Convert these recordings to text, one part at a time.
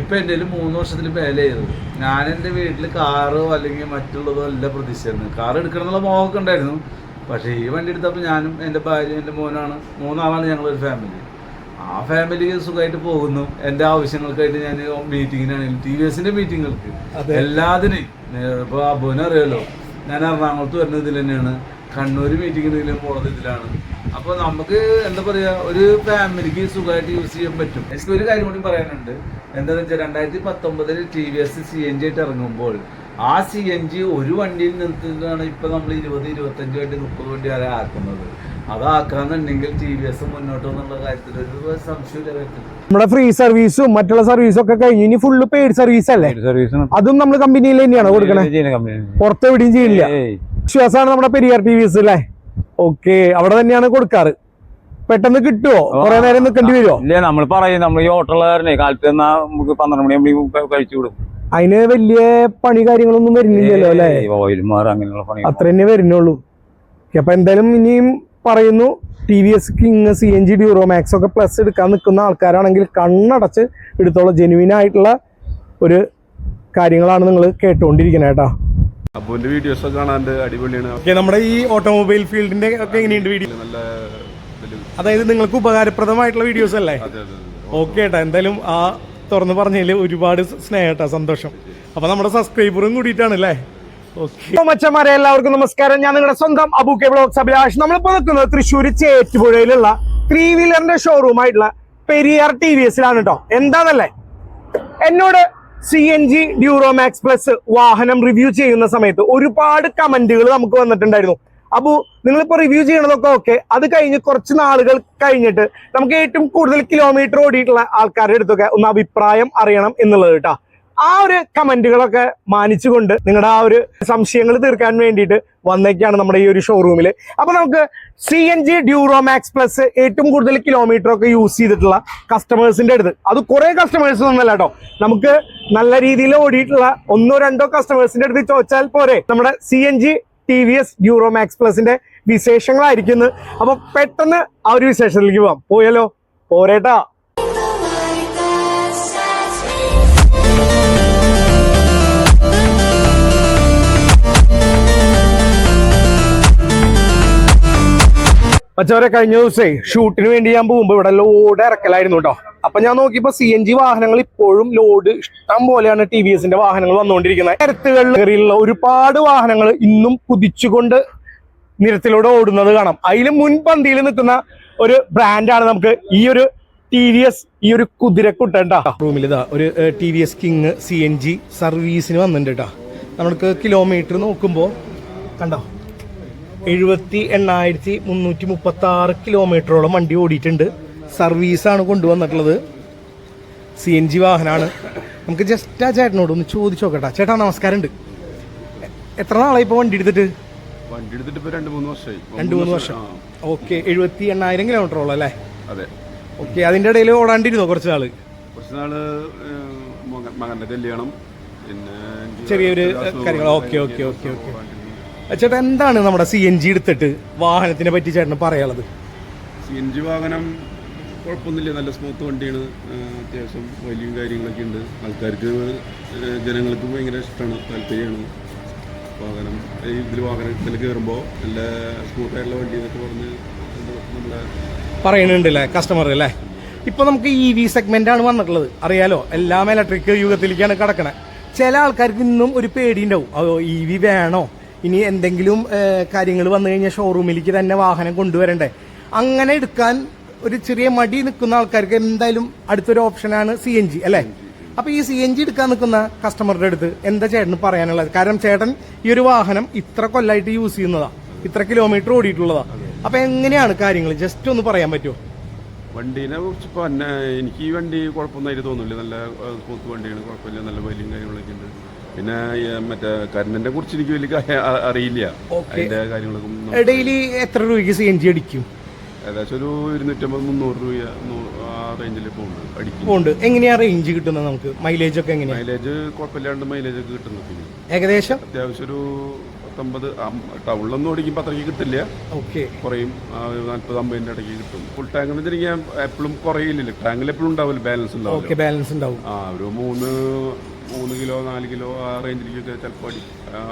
ഇപ്പൊ എന്റെ മൂന്ന് വർഷത്തിൽ മേലെ ചെയ്തു. ഞാൻ എന്റെ വീട്ടിൽ കാറോ അല്ലെങ്കിൽ മറ്റുള്ളതോ അല്ല പ്രതീക്ഷിച്ചിരുന്നു കാർ എടുക്കണം എന്നുള്ള മോഹമൊക്കെ ഉണ്ടായിരുന്നു. പക്ഷേ ഈ വണ്ടി എടുത്തപ്പോൾ ഞാനും എന്റെ ഭാര്യ എന്റെ മോനാണ്. മൂന്നാളാണ് ഞങ്ങളൊരു ഫാമിലി ആ ഫാമിലി സുഖമായിട്ട് പോകുന്നു. എന്റെ ആവശ്യങ്ങൾക്കായിട്ട് ഞാൻ മീറ്റിങ്ങിനാണെങ്കിലും ടി വി എസിന്റെ മീറ്റിങ്ങൾക്ക്. എല്ലാത്തിനും ഇപ്പോൾ അബുവിനെ അറിയാലോ? ഞാൻ എറണാകുളത്ത് വരുന്നത് ഇതിൽ തന്നെയാണ്. കണ്ണൂർ മീറ്റിങ്ങിനെങ്കിലും പോണത് ഇതിലാണ്. അപ്പോൾ നമുക്ക് എന്താ പറയുക ഒരു ഫാമിലിക്ക് സുഖമായിട്ട് യൂസ് ചെയ്യാൻ പറ്റും. എനിക്ക് ഒരു കാര്യം കൂടി പറയാനുണ്ട്. എന്താണെന്ന് വെച്ചാൽ രണ്ടായിരത്തി പത്തൊമ്പതിൽ T V S C N G ആയിട്ട് ഇറങ്ങുമ്പോൾ ആ സി എൻ ജി ഒരു വണ്ടിയിൽ നിർത്തിയിട്ടാണ് ഇപ്പം നമ്മൾ ഇരുപത് ഇരുപത്തഞ്ച് വണ്ടി മുപ്പത് വണ്ടി വരെ ആക്കുന്നത്. അതാക്കാന്നുണ്ടെങ്കിൽ ടി വി എസ് മുന്നോട്ട് എന്നുള്ള കാര്യത്തിൽ ഒരു സംശയമില്ല കാര്യത്തിൽ. നമ്മുടെ ഫ്രീ സർവീസും മറ്റുള്ള സർവീസും ഒക്കെ കഴിഞ്ഞ് ഇനി ഫുള്ള് പെയ്ഡ് സർവീസ് അല്ലേ? അതും നമ്മൾ കമ്പനിയിൽ തന്നെയാണ് കൊടുക്കണേ? പുറത്തെവിടെയും ചെയ്യില്ല. വിശ്വാസമാണ് നമ്മുടെ പെരിയാർ ടി വി എസ് അല്ലേ ഓക്കെ അവിടെ തന്നെയാണ് കൊടുക്കാറ്. പെട്ടെന്ന് കിട്ടുമോ കുറെ നേരം നിൽക്കേണ്ടി വരുമോ ഇല്ല നമ്മൾ പറയും നമ്മൾ ഈ ഹോട്ടലുകാരനെ കാലത്ത് എന്നാ നമുക്ക് പന്ത്രണ്ട് മണി കഴിച്ചു വിടും. അതിന് വലിയ പണി കാര്യങ്ങളൊന്നും വരുന്നില്ലല്ലോ അല്ലേ? ഓയിൽമാർ അങ്ങനെയുള്ള പണി അത്ര തന്നെ വരുന്നുള്ളൂ. അപ്പൊ എന്തായാലും ഇനിയും പറയുന്നു T V S king C N G Duramax ഒക്കെ പ്ലസ് എടുക്കാൻ നിൽക്കുന്ന ആൾക്കാരാണെങ്കിൽ കണ്ണടച്ച് എടുത്തോളം. ജെനുവിൻ ആയിട്ടുള്ള ഒരു കാര്യങ്ങളാണ് നിങ്ങൾ കേട്ടുകൊണ്ടിരിക്കുന്നത് കേട്ടോ. അപ്പൊ വീഡിയോസ് ഒക്കെ കാണാൻ അടിപൊളിയാണ്. നമ്മുടെ ഈ ഓട്ടോമൊബൈൽ ഫീൽഡിന്റെ ഒക്കെ എങ്ങനെയുണ്ട് വീഡിയോ നല്ല അതായത് നിങ്ങൾക്ക് ഉപകാരപ്രദമായിട്ടുള്ള വീഡിയോസ് അല്ലേ? അതെ അതെ ഓക്കെ ഏട്ടാ. എന്തായാലും ആ തുറന്ന് പറഞ്ഞതിൽ ഒരുപാട് സ്നേഹട്ടാ സന്തോഷം. അപ്പൊ നമ്മുടെ സബ്സ്ക്രൈബറും കൂടിയിട്ടാണ് അല്ലേ? ഓക്കെ മച്ചന്മാരെ എല്ലാവർക്കും നമസ്കാരം. ഞാൻ നിങ്ങളുടെ സ്വന്തം അബു കെ ബ്ലോക്സ് അഭിലാഷ്. നമ്മളിപ്പോ നിൽക്കുന്നത് തൃശ്ശൂർ ചേറ്റുപുഴയിലുള്ള ത്രീ വീലറിന്റെ ഷോറൂം ആയിട്ടുള്ള പെരിയാർ ടി വി എസിലാണ് കേട്ടോ എന്താന്നല്ലേ? എന്നോട് C N G Duromax plus വാഹനം റിവ്യൂ ചെയ്യുന്ന സമയത്ത് ഒരുപാട് കമന്റുകൾ നമുക്ക് വന്നിട്ടുണ്ടായിരുന്നു. അപ്പോ നിങ്ങളിപ്പോ റിവ്യൂ ചെയ്യണതൊക്കെ ഓക്കെ അത് കഴിഞ്ഞ് കുറച്ച് നാളുകൾ കഴിഞ്ഞിട്ട് നമുക്ക് ഏറ്റവും കൂടുതൽ കിലോമീറ്റർ ഓടിയിട്ടുള്ള ആൾക്കാരുടെ അടുത്തൊക്കെ ഒന്ന് അഭിപ്രായം അറിയണം എന്നുള്ളത് കേട്ടോ ആ ഒരു കമന്റുകളൊക്കെ മാനിച്ചുകൊണ്ട് നിങ്ങളുടെ ആ ഒരു സംശയങ്ങൾ തീർക്കാൻ വേണ്ടിയിട്ട് വന്നേക്കാണ് നമ്മുടെ ഈ ഒരു ഷോറൂമിൽ അപ്പൊ നമുക്ക് C N G Duromax plus ഏറ്റവും കൂടുതൽ കിലോമീറ്റർ ഒക്കെ യൂസ് ചെയ്തിട്ടുള്ള കസ്റ്റമേഴ്സിന്റെ അടുത്ത്. അത് കുറെ കസ്റ്റമേഴ്സ് ഒന്നല്ല കേട്ടോ നമുക്ക് നല്ല രീതിയിൽ ഓടിയിട്ടുള്ള ഒന്നോ രണ്ടോ കസ്റ്റമേഴ്സിന്റെ അടുത്ത് ചോദിച്ചാൽ പോരെ. നമ്മുടെ C N G T V S Duromax പ്ലസിന്റെ വിശേഷങ്ങളായിരിക്കുന്നത് അപ്പൊ പെട്ടെന്ന് ആ ഒരു വിശേഷത്തിലേക്ക് പോവാം. പോയല്ലോ? പോരേട്ടാ. മറ്റവരെ കഴിഞ്ഞ ദിവസേ ഷൂട്ടിന് വേണ്ടി ഞാൻ പോകുമ്പോ ഇവിടെ ലോഡ് ഇറക്കലായിരുന്നു കേട്ടോ അപ്പൊ ഞാൻ നോക്കിയപ്പോ സി എൻ ജി വാഹനങ്ങൾ ഇപ്പോഴും ലോഡ് ഇഷ്ടം പോലെയാണ് ടി വി എസിന്റെ വാഹനങ്ങൾ വന്നുകൊണ്ടിരിക്കുന്നത് നിരത്തുകളിൽ കയറിയുള്ള ഒരുപാട് വാഹനങ്ങൾ ഇന്നും കുതിച്ചുകൊണ്ട് നിരത്തിലൂടെ ഓടുന്നത് കാണാം. അതിൽ മുൻപന്തിയിൽ നിൽക്കുന്ന ഒരു ബ്രാൻഡാണ് നമുക്ക് ഈ ഒരു ടി വി എസ് ഈ ഒരു കുതിരക്കുട്ട റൂമിൽ ഇതാ ഒരു T V S King C N G സർവീസിന് വന്നിട്ടുണ്ട് കേട്ടോ നമുക്ക് കിലോമീറ്റർ നോക്കുമ്പോൾ കണ്ടോ? എഴുപത്തി എണ്ണായിരത്തി മുന്നൂറ്റി മുപ്പത്തി ആറ് കിലോമീറ്ററോളം വണ്ടി ഓടിയിട്ടുണ്ട്. സർവീസാണ് കൊണ്ടുവന്നിട്ടുള്ളത്. സി എൻ ജി വാഹനമാണ് നമുക്ക് ജസ്റ്റ് ആ ചേട്ടനോട് ഒന്ന് ചോദിച്ചു നോക്കട്ടെ ചേട്ടാ നമസ്കാരമുണ്ട്. എത്ര നാളായി ഇപ്പോൾ വണ്ടി എടുത്തിട്ട്? വണ്ടി എടുത്തിട്ട് രണ്ട് മൂന്ന് വർഷമായി രണ്ട് മൂന്ന് വർഷം. ഓക്കെ എഴുപത്തി എണ്ണായിരം കിലോമീറ്ററോളം അല്ലേ? അതെ. ഓക്കെ അതിന്റെ ഇടയിൽ ഓടാണ്ടിരുന്നോ കുറച്ച് നാൾ കുറച്ച് നാൾ ഏഹ്, മകൻ- മകന്റെ കല്യാണം. പിന്നെ ചെറിയൊരു കാര്യങ്ങൾ. Okay, okay, okay, okay. ചേട്ടാ എന്താണ് നമ്മുടെ സി എൻ ജി എടുത്തിട്ട് വാഹനത്തിനെ പറ്റി ചേട്ടന് പറയാനുള്ളത്? സി എൻ ജി വാഹനം കുഴപ്പമൊന്നുമില്ല. നല്ല സ്മൂത്ത് വണ്ടിയാണ്. അത്യാവശ്യം വലിയ കാര്യങ്ങളൊക്കെ ഉണ്ട്. ആൾക്കാർക്ക് ജനങ്ങൾക്കും ഭയങ്കര ഇഷ്ടമാണ് താല്പര്യമാണ് വാഹനം. ഇതിൽ വാഹനത്തിൽ കയറുമ്പോൾ നല്ല സ്മൂത്തായിട്ടുള്ള വണ്ടി എന്നൊക്കെ പറഞ്ഞ് നമ്മുടെ പറയണുണ്ട് അല്ലേ കസ്റ്റമർ അല്ലേ? ഇപ്പൊ നമുക്ക് ഇ വി സെഗ്മെന്റ് ആണ് വന്നിട്ടുള്ളത്. അറിയാലോ എല്ലാം ഇലക്ട്രിക് യുഗത്തിലേക്കാണ് കിടക്കണത് ചില ആൾക്കാർക്ക് ഇന്നും ഒരു പേടി ഉണ്ടാവും അതോ ഇ വി വേണോ? ഇനി എന്തെങ്കിലും കാര്യങ്ങൾ വന്നു കഴിഞ്ഞാൽ ഷോറൂമിലേക്ക് തന്നെ വാഹനം കൊണ്ടുവരണ്ടേ. അങ്ങനെ എടുക്കാൻ ഒരു ചെറിയ മടി നിൽക്കുന്ന ആൾക്കാർക്ക് എന്തായാലും അടുത്തൊരു ഓപ്ഷനാണ് സി എൻ ജി അല്ലേ? അപ്പൊ ഈ സി എൻ ജി എടുക്കാൻ നിൽക്കുന്ന കസ്റ്റമറുടെ അടുത്ത് എന്താ ചേട്ടന് പറയാനുള്ളത്? കാരണം ചേട്ടൻ ഈ ഒരു വാഹനം ഇത്ര കൊല്ലായിട്ട് യൂസ് ചെയ്യുന്നതാ. ഇത്ര കിലോമീറ്റർ ഓടിയിട്ടുള്ളതാ. അപ്പൊ എങ്ങനെയാണ് കാര്യങ്ങൾ ജസ്റ്റ് ഒന്ന് പറയാൻ പറ്റുമോ വണ്ടീനെ കുറിച്ച് ഇപ്പോൾ എനിക്ക് ഈ വണ്ടി കുഴപ്പമൊന്നായിട്ട് തോന്നുന്നില്ല. നല്ല സ്മൂത്ത് വണ്ടിയാണ്. കുഴപ്പമില്ല. നല്ല വലിയും കാര്യങ്ങളൊക്കെ ഉണ്ട്. പിന്നെ മറ്റേ കരണ്ടിന്റെ കുറിച്ച് എനിക്ക് വലിയ അറിയില്ല. അതിന്റെ കാര്യങ്ങളൊക്കെ ഡെയിലി എത്ര രൂപയ്ക്ക് സി എൻ ജി അടിക്കും? ഏകദേശം ഒരു ഇരുന്നൂറ്റമ്പത് മുന്നൂറ് രൂപ ആ റേഞ്ചിൽ പോകുന്നുണ്ട് അടിക്കും. ഉണ്ട് എങ്ങനെയാ റേഞ്ച് കിട്ടുന്നത് നമുക്ക്? മൈലേജ് ഒക്കെ എങ്ങനെയാ? മൈലേജ് കുഴപ്പമില്ലാണ്ട് മൈലേജ് ഒക്കെ കിട്ടുന്നു പിന്നെ ഏകദേശം? അത്യാവശ്യം ഒരു പത്തൊമ്പത് ടൗണിലൊന്നും ഓടിക്കുമ്പോൾ അത്രയ്ക്ക് കിട്ടില്ല. ഓക്കെ. കുറയും. നാൽപ്പത് അമ്പതിന്റെ ഇടയ്ക്ക് കിട്ടും. ഫുൾ ടാങ്ക് എന്ന് വെച്ചിട്ടുണ്ടെങ്കിൽ എപ്പോഴും കുറയില്ലല്ലോ. ടാങ്കിൽ എപ്പോഴും ഉണ്ടാവില്ല ബാലൻസ് ഓക്കെ ബാലൻസ് ഉണ്ടാവും. ആ ഒരു മൂന്ന് മൂന്ന് കിലോ നാല് കിലോ ആ റേഞ്ചിലേക്കൊക്കെ ചിലപ്പോൾ അടി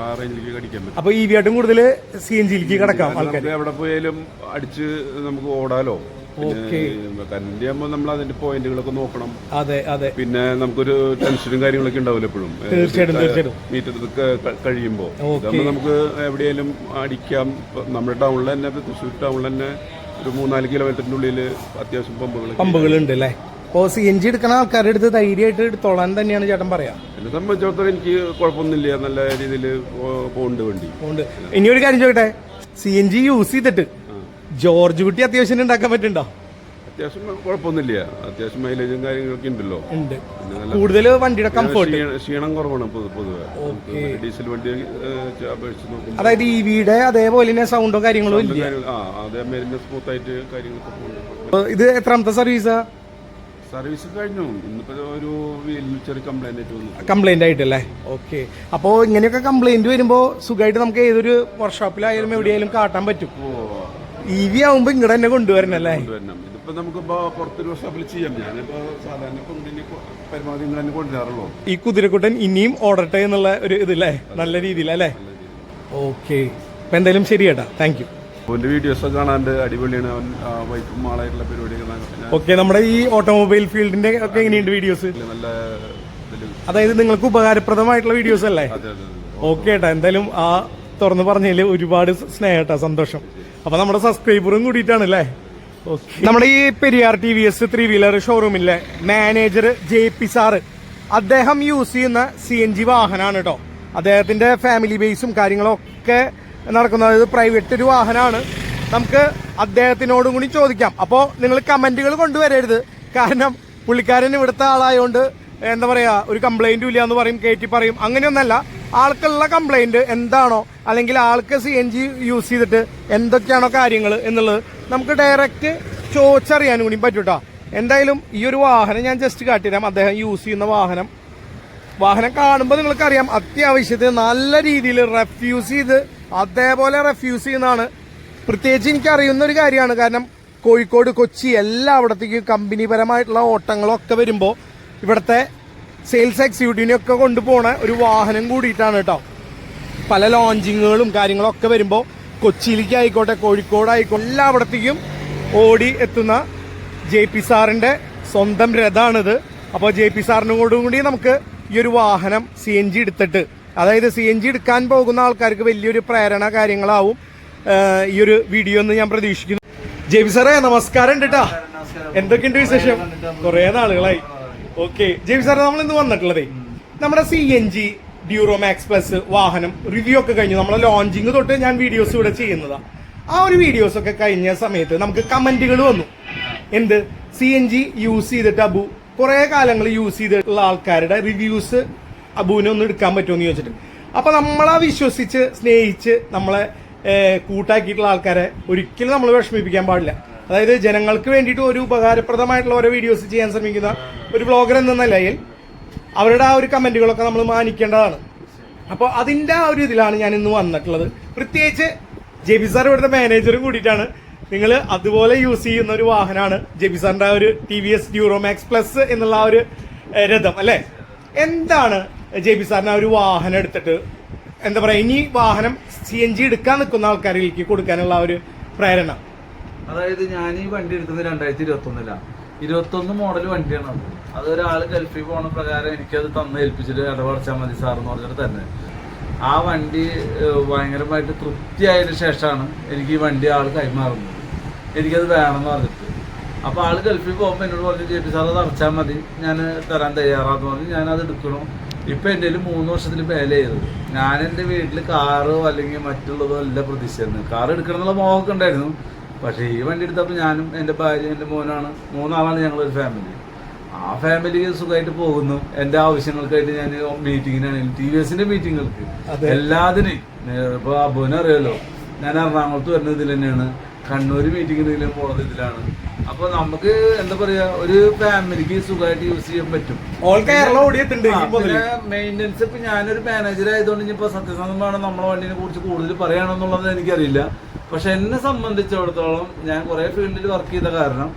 ആ റേഞ്ചിലേക്ക് അടിക്കാൻ പറ്റും. അപ്പൊ ഈ വീട്ടും കൂടുതൽ സി എൻ ജിയിലേക്ക് കിടക്കാം ആൾക്കാർ നമുക്ക് എവിടെ പോയാലും അടിച്ച് നമുക്ക് ഓടാലോ. ഓക്കെ. ആകുമ്പോൾ നമ്മൾ അതിന്റെ പോയിന്റുകളൊക്കെ നോക്കണം. അതെ അതെ. പിന്നെ നമുക്കൊരു ടെൻഷനും കാര്യങ്ങളൊക്കെ ഉണ്ടാവില്ല എപ്പോഴും. തീർച്ചയായിട്ടും, തീർച്ചയായിട്ടും. മീറ്റർ കഴിയുമ്പോൾ ഇതാകുമ്പോൾ നമുക്ക് എവിടെയെങ്കിലും അടിക്കാം. ഇപ്പൊ നമ്മുടെ ടൗണിൽ തന്നെ തൃശ്ശൂർ ടൗണിൽ തന്നെ ഒരു മൂന്നാൽ കിലോമീറ്ററിന്റെ ഉള്ളിൽ അത്യാവശ്യം പമ്പുകൾ പമ്പുകൾ ഉണ്ട് അല്ലേ? അപ്പോൾ സി എൻ ജി എടുക്കുന്ന ആൾക്കാരുടെ അടുത്ത് ധൈര്യമായിട്ട് എടുത്തോളാൻ തന്നെയാണ് ചേട്ടൻ പറയാ. എന്നെ സംബന്ധിച്ചിടത്തോളം എനിക്ക് കുഴപ്പമൊന്നുമില്ല. നല്ല രീതിയിൽ പോണ്ട് വേണ്ടി. അതുകൊണ്ട് ഇനി ഒരു കാര്യം ചോദിക്കട്ടെ? സി എൻ ജി യൂസ് ചെയ്തിട്ട് ജോർജ് കുട്ടി അത്യാവശ്യം ഉണ്ടാക്കാൻ പറ്റുണ്ടോ അത്യാവശ്യം കുഴപ്പമൊന്നുമില്ല. അത്യാവശ്യം മൈലേജും കാര്യങ്ങളൊക്കെ ഉണ്ടല്ലോ. ഉണ്ട്. പിന്നെ നല്ല കൂടുതൽ വണ്ടിയുടെ കംഫർട്ട് ക്ഷീണം- ക്ഷീണം കുറവാണ് പൊതു- പൊതുവെ. ഡീസൽ വണ്ടി ഏഹ്, അപേക്ഷിച്ച് നോക്കുമ്പോൾ അതായത് ഈ വീട് അതേപോലെ തന്നെ സൗണ്ടോ കാര്യങ്ങളോ ഇല്ല? കാര്യങ്ങൾ- ആ അതേ മെരിഞ്ഞ സ്മൂത്ത് ആയിട്ട് കാര്യങ്ങളൊക്കെ പോകുന്നുണ്ട്. അപ്പൊ ഇത് എത്രാമത്തെ സർവീസാ സർവീസ് കഴിഞ്ഞു. ഇന്നിപ്പോ ഒരു ചെറിയ കംപ്ലൈന്റ് ആയിട്ട് വന്നു. കംപ്ലൈന്റ് ആയിട്ടല്ലേ? ഓക്കെ അപ്പോൾ ഇങ്ങനെയൊക്കെ കംപ്ലൈന്റ് വരുമ്പോ സുഖമായിട്ട് നമുക്ക് ഏതൊരു വർക്ക്ഷോപ്പിലായാലും എവിടെയായാലും കാട്ടാൻ പറ്റും. ഇ വി ആവുമ്പോൾ ഇങ്ങോട്ട് തന്നെ കൊണ്ടുവരണല്ലേ? കൊണ്ടുവരണം. ഇതിപ്പോ നമുക്കിപ്പോ പുറത്തൊരു വർക്ക്ഷോപ്പിൽ ചെയ്യാം. ഞാനിപ്പോ സാധാരണ കൊണ്ടിന് പരമാവധി ഇങ്ങനെ തന്നെ കൊണ്ടുവരാറുള്ളൂ. ഈ കുതിരക്കുട്ടൻ ഇനിയും ഓടട്ടെ എന്നുള്ള ഒരു ഇതില്ലേ നല്ല രീതിയിലല്ലേ? ഓക്കെ അപ്പൊ എന്തായാലും ശരി കേട്ടാ താങ്ക് യു അവന്റെ വീഡിയോസ് കാണാണ്ട് അടിപൊളിയാണ്. അവൻ വൈഫും ആളായിട്ടുള്ള പരിപാടിയൊക്കെ ഓക്കെ നമ്മുടെ ഈ ഓട്ടോമൊബൈൽ ഫീൽഡിന്റെ ഒക്കെ എങ്ങനെയുണ്ട് വീഡിയോസ്? നല്ല അതായത് നിങ്ങൾക്ക് ഉപകാരപ്രദമായിട്ടുള്ള വീഡിയോസ് അല്ലേ. ഓക്കെ ഏട്ടാ. എന്തായാലും ആ തുറന്ന് പറഞ്ഞതിൽ ഒരുപാട് സ്നേഹട്ടാ സന്തോഷം. അപ്പൊ നമ്മുടെ സബ്സ്ക്രൈബറും കൂടിയിട്ടാണ് അല്ലേ? നമ്മുടെ ഈ Periyar T V S three wheeler ഷോറൂമിലെ manager J P sir അദ്ദേഹം യൂസ് ചെയ്യുന്ന സി എൻ ജി വാഹനമാണ് കേട്ടോ. അദ്ദേഹത്തിന്റെ ഫാമിലി ബേസും കാര്യങ്ങളൊക്കെ നടക്കുന്നത്. ഇത് പ്രൈവറ്റ് ഒരു വാഹനമാണ്. നമുക്ക് അദ്ദേഹത്തിനോടും കൂടി ചോദിക്കാം. അപ്പോൾ നിങ്ങൾ കമന്റുകൾ കൊണ്ടുവരരുത്. കാരണം പുള്ളിക്കാരൻ ഇവിടുത്തെ ആളായതുകൊണ്ട് എന്താ പറയുക ഒരു കംപ്ലൈന്റും ഇല്ല എന്ന് പറയും കയറ്റി പറയും. അങ്ങനെയൊന്നല്ല. ആൾക്കുള്ള കംപ്ലൈന്റ് എന്താണോ അല്ലെങ്കിൽ ആൾക്ക് സി എൻ ജി യൂസ് ചെയ്തിട്ട് എന്തൊക്കെയാണോ കാര്യങ്ങൾ എന്നുള്ളത് നമുക്ക് ഡയറക്റ്റ് ചോദിച്ചറിയാനും കൂടി പറ്റും കേട്ടോ എന്തായാലും ഈ ഒരു വാഹനം ഞാൻ ജസ്റ്റ് കാട്ടിത്തരാം. അദ്ദേഹം യൂസ് ചെയ്യുന്ന വാഹനം. വാഹനം കാണുമ്പോൾ നിങ്ങൾക്കറിയാം അത്യാവശ്യത്തിന് നല്ല രീതിയിൽ റെഫ്യൂസ് ചെയ്ത് അതേപോലെ റെഫ്യൂസ് ചെയ്യുന്നതാണ്. പ്രത്യേകിച്ച് എനിക്ക് അറിയുന്ന ഒരു കാര്യമാണ്. കാരണം കോഴിക്കോട് കൊച്ചി എല്ലാ എല്ലായിടത്തേക്കും കമ്പനിപരമായിട്ടുള്ള ഓട്ടങ്ങളൊക്കെ വരുമ്പോൾ ഇവിടുത്തെ സെയിൽസ് എക്സിക്യൂട്ടീവിനെ ഒക്കെ കൊണ്ടുപോണ ഒരു വാഹനം കൂടിയിട്ടാണ് കേട്ടോ. പല ലോഞ്ചിങ്ങുകളും കാര്യങ്ങളൊക്കെ വരുമ്പോൾ കൊച്ചിയിലേക്ക് ആയിക്കോട്ടെ കോഴിക്കോട് ആയിക്കോട്ടെ എല്ലായിടത്തേക്കും ഓടി എത്തുന്ന ജെ പി സാറിന്റെ സ്വന്തം രഥമാണിത് അപ്പോൾ ജെ പി സാറിനോടും കൂടി നമുക്ക് ഈ ഒരു വാഹനം സി എൻ ജി എടുത്തിട്ട് അതായത് സി എൻ ജി എടുക്കാൻ പോകുന്ന ആൾക്കാർക്ക് വലിയൊരു പ്രേരണ കാര്യങ്ങളാവും. ഈ ഒരു വീഡിയോ എന്ന് ഞാൻ പ്രതീക്ഷിക്കുന്നു. ജെബി സാറേ നമസ്കാരം കേട്ടാ എന്തൊക്കെയുണ്ട് വിശേഷം? കുറെ നാളുകളായി. ഓക്കെ. ജെബി സാറെ നമ്മൾ ഇന്ന് വന്നിട്ടുള്ളതേ നമ്മുടെ C N G Duromax plus വാഹനം റിവ്യൂ ഒക്കെ കഴിഞ്ഞു. നമ്മളെ ലോഞ്ചിങ് തൊട്ട് ഞാൻ വീഡിയോസ് ഇവിടെ ചെയ്യുന്നതാ. ആ ഒരു വീഡിയോസ് ഒക്കെ കഴിഞ്ഞ സമയത്ത് നമുക്ക് കമന്റുകൾ വന്നു. എന്ത്? സി എൻ ജി യൂസ് ചെയ്തിട്ട് അബു കുറെ കാലങ്ങൾ യൂസ് ചെയ്തിട്ടുള്ള ആൾക്കാരുടെ റിവ്യൂസ് അബുവിനെ ഒന്ന് എടുക്കാൻ പറ്റുമോ എന്ന് ചോദിച്ചിട്ട്. അപ്പൊ നമ്മളെ വിശ്വസിച്ച് സ്നേഹിച്ച് നമ്മളെ കൂട്ടാക്കിയിട്ടുള്ള ആൾക്കാരെ ഒരിക്കലും നമ്മൾ വിഷമിപ്പിക്കാൻ പാടില്ല. അതായത് ജനങ്ങൾക്ക് വേണ്ടിയിട്ട് ഒരു ഉപകാരപ്രദമായിട്ടുള്ള ഓരോ വീഡിയോസ് ചെയ്യാൻ ശ്രമിക്കുന്ന ഒരു ബ്ലോഗർ എന്ന നിലയിൽ അവരുടെ ആ ഒരു കമന്റുകളൊക്കെ നമ്മൾ മാനിക്കേണ്ടതാണ്. അപ്പോൾ അതിന്റെ ആ ഒരു ഇതിലാണ് ഞാൻ ഇന്ന് വന്നിട്ടുള്ളത്. പ്രത്യേകിച്ച് ജെബി സാർ ഇവിടുത്തെ മാനേജറും കൂടിയിട്ടാണ് നിങ്ങൾ അതുപോലെ യൂസ് ചെയ്യുന്ന ഒരു വാഹനമാണ് ജെബി സാറിന്റെ ആ ഒരു T V S Duromax plus എന്നുള്ള ആ ഒരു രഥം അല്ലേ? എന്താണ് ജെ പി സാറിന് ഒരു വാഹനം എടുത്തിട്ട് എന്താ പറയാ ഇനി വാഹനം സി എൻ ജി എടുക്കാൻ നിൽക്കുന്ന ആൾക്കാരിലേക്ക് കൊടുക്കാനുള്ള ഒരു പ്രേരണ. അതായത് ഞാൻ ഈ വണ്ടി എടുക്കുന്നത് രണ്ടായിരത്തി ഇരുപത്തി ഒന്നിലാണ് ഇരുപത്തൊന്ന് മോഡൽ വണ്ടിയാണ് അത്. അതൊരാൾ ഗൾഫിൽ പോണ പ്രകാരം എനിക്കത് തന്ന് ഏൽപ്പിച്ചിട്ട് ഇടപെടച്ചാൽ മതി സാർ എന്ന് പറഞ്ഞിട്ട് തന്നെ. ആ വണ്ടി ഭയങ്കരമായിട്ട് തൃപ്തിയായതിനു ശേഷമാണ് എനിക്ക് ഈ വണ്ടി ആൾ കൈമാറുന്നത്. എനിക്കത് വേണമെന്ന് പറഞ്ഞിട്ട്. അപ്പോൾ ആൾ ഗൾഫിൽ പോകുമ്പോൾ എന്നോട് പറഞ്ഞു ജെ പി സാർ അത് അടച്ചാൽ മതി. ഞാൻ തരാൻ തയ്യാറാന്ന് പറഞ്ഞു ഞാനത് എടുക്കണു. ഇപ്പം എന്റെ കയ്യിൽ മൂന്ന് വർഷത്തിൽ മേലെ ഞാൻ എന്റെ വീട്ടിൽ കാറോ അല്ലെങ്കിൽ മറ്റുള്ളതോ അല്ല പ്രതീക്ഷിച്ചിരുന്നു കാർ എടുക്കണം എന്നുള്ള മോഹമൊക്കെ ഉണ്ടായിരുന്നു. പക്ഷേ ഈ വണ്ടി എടുത്തപ്പോൾ ഞാനും എന്റെ ഭാര്യ എന്റെ മോനാണ്. മൂന്നാളാണ് ഞങ്ങളൊരു ഫാമിലി ആ ഫാമിലി സുഖമായിട്ട് പോകുന്നു. എന്റെ ആവശ്യങ്ങൾക്കായിട്ട് ഞാൻ മീറ്റിങ്ങിനാണെങ്കിലും ടി വി എസിന്റെ മീറ്റിങ്ങൾക്ക് അതെ. എല്ലാത്തിനും ഇപ്പോൾ അബുവിനെ അറിയാലോ ഞാൻ എറണാകുളത്ത് വരുന്നത് ഇതിൽ തന്നെയാണ്. കണ്ണൂർ മീറ്റിങ്ങിന് പോകുന്ന ഇതിലാണ്. അപ്പൊ നമുക്ക് എന്താ പറയാ ഒരു ഫാമിലിക്ക് സുഖമായിട്ട് യൂസ് ചെയ്യാൻ പറ്റും. ഓൾ കേരള ഓടിയിട്ടുണ്ട് മെയിന്റെനൻസ് ഇപ്പൊ ഞാനൊരു മാനേജർ ആയതുകൊണ്ട് ഇനിയിപ്പോ സത്യസന്ധമാണ് നമ്മളെ വണ്ടിനെ കുറിച്ച് കൂടുതൽ പറയാണെന്നുള്ളത് എനിക്കറിയില്ല. പക്ഷെ എന്നെ സംബന്ധിച്ചിടത്തോളം ഞാൻ കുറെ ഫീൽഡിൽ വർക്ക് ചെയ്ത കാരണം